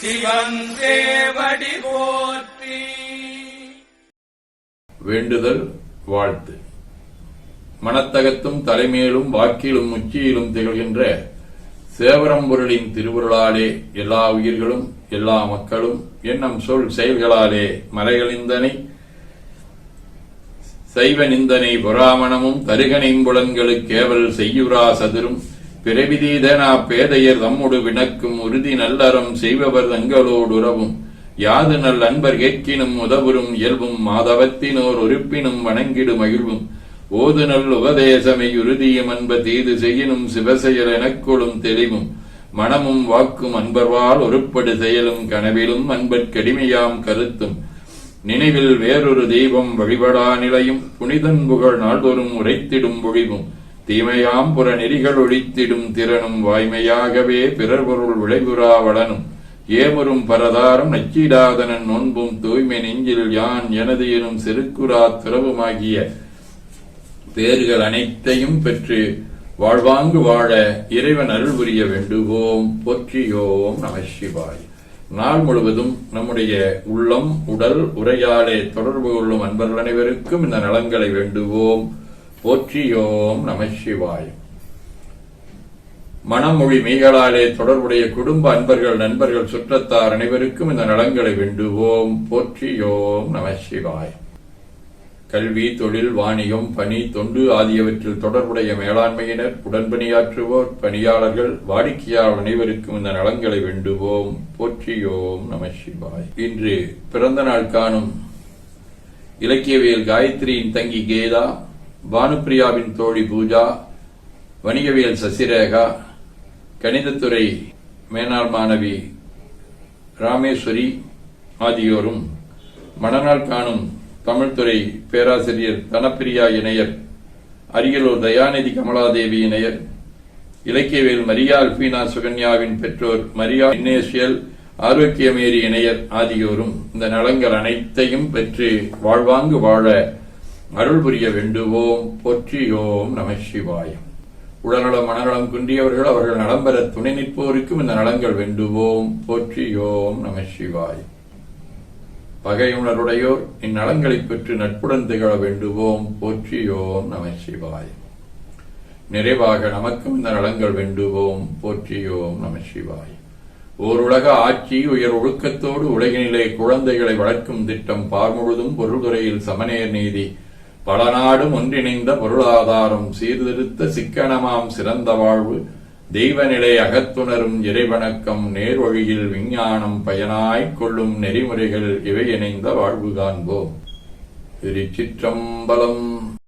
சிவன் போற்றி. வேண்டுதல் வாழ்த்து. மனத்தகத்தும் தலைமையிலும் வாக்கிலும் உச்சியிலும் திகழ்கின்ற சேவரம்பொருளின் திருவுருளாலே எல்லா உயிர்களும் எல்லா மக்களும் எண்ணம் சொல் செயல்களாலே மலைகளிந்தனை சைவ நிந்தனை புராமணமும் கேவல் செய்யுரா சதுரும். பிறவிதீதனா பேதையர் தம்முடு வினக்கும் உறுதி நல்லறம் செய்பவர் தங்களோடு உறவும். யாது நல் அன்பர் கேட்கினும் உதவுறும் இயல்பும் மாதவத்தினோர் உறுப்பினும் வணங்கிடு மகிழ்வும். ஓது நல் உபதேசமை உறுதியும் அன்ப தீது செய்யினும் சிவசெயல் எனக்கொளும் தெளிவும். மனமும் வாக்கும் அன்பர்வால் ஒருப்படு செயலும் கனவிலும் அன்பற்கடிமையாம் கருத்தும். நினைவில் வேறொரு தெய்வம் வழிபடா நிலையும். புனிதன் புகழ் நாள்தோறும் உரைத்திடும் பொழிவும். தீமையாம் புற நெறிகள் ஒழித்திடும் திறனும் வாய்மையாகவே பிறர் பொருள் விளைவுறா வளனும் ஏமரும் பரதாரம் நச்சிடாதனன் நோன்பும் தூய்மை நெஞ்சில் யான் எனது எனும் செருக்குரா துறவுமாகிய பேர்கள் அனைத்தையும் பெற்று வாழ்வாங்கு வாழ இறைவன் அருள் புரிய வேண்டுவோம். போற்றியோம் நம சிவாய். நாள் முழுவதும் நம்முடைய உள்ளம் உடல் உரையாலே தொடர்பு கொள்ளும் அன்பர்கள் அனைவருக்கும் இந்த நலன்களை வேண்டுவோம். போற்றியோம் நம சிவாய். மனமொழி மெய்களாலே தொடர்புடைய குடும்ப அன்பர்கள் நண்பர்கள் சுற்றத்தார் அனைவருக்கும் இந்த நலன்களை வேண்டுவோம். போற்றியோம் நம சிவாய். கல்வி தொழில் வாணிகம் பணி தொண்டு ஆகியவற்றில் தொடர்புடைய மேலாண்மையினர் உடன்பணியாற்றுவோர் பணியாளர்கள் வாடிக்கையாளர் அனைவருக்கும் இந்த நலன்களை வேண்டுவோம். போற்றியோம் நம சிவாய். இன்று பிறந்த நாள் காணும் இலக்கியவியல் காயத்ரியின் தங்கி கேதா பானுப்பிரியாவின் தோழி பூஜா வணிகவியல் சசிரேகா கணிதத்துறை மேனாள் மாணவி ராமேஸ்வரி ஆகியோரும் மணநாள் காணும் தமிழ்துறை பேராசிரியர் தனப்பிரியா இணையர் அரியலூர் தயாநிதி கமலாதேவி இணையர் இலக்கியவியல் மரியா அல்பீனா சுகன்யாவின் பெற்றோர் மரியா இன்னேசியல் ஆரோக்கியமேரி இணையர் ஆகியோரும் இந்த நலங்கள் அனைத்தையும் பெற்று வாழ்வாங்கு வாழ அருள் புரிய வேண்டுவோம் போற்றியோம் நம சிவாயம் உடல்நலம் மனநலம் குன்றியவர்கள் அவர்கள் நலம் பெற துணை நிற்போருக்கும் இந்த நலங்கள் வேண்டுவோம் போற்றியோம் நம சிவாயம் பகையுணருடையோர் இந்நலங்களைப் பெற்று நட்புடன் திகழ வேண்டுவோம் போற்றியோம் நம சிவாயம் நிறைவாக நமக்கும் இந்த நலங்கள் வேண்டுவோம் போற்றியோம் நம சிவாய். ஓருலக ஆட்சி உயர் ஒழுக்கத்தோடு உலகினிலே குழந்தைகளை வளர்க்கும் திட்டம் பார்முழுதும் பொருள்துறையில் சமநேர் நீதி. பல நாடும் ஒன்றிணைந்த பொருளாதாரம் சீர்திருத்த சிக்கனமாம் சிறந்த வாழ்வு தெய்வநிலை அகத்துணரும் இறைவணக்கம் நேர்வழியில் விஞ்ஞானம் பயனாய்க் கொள்ளும் நெறிமுறைகள் இவை இணைந்த வாழ்வு காண்போம். திருச்சிற்றம்பலம்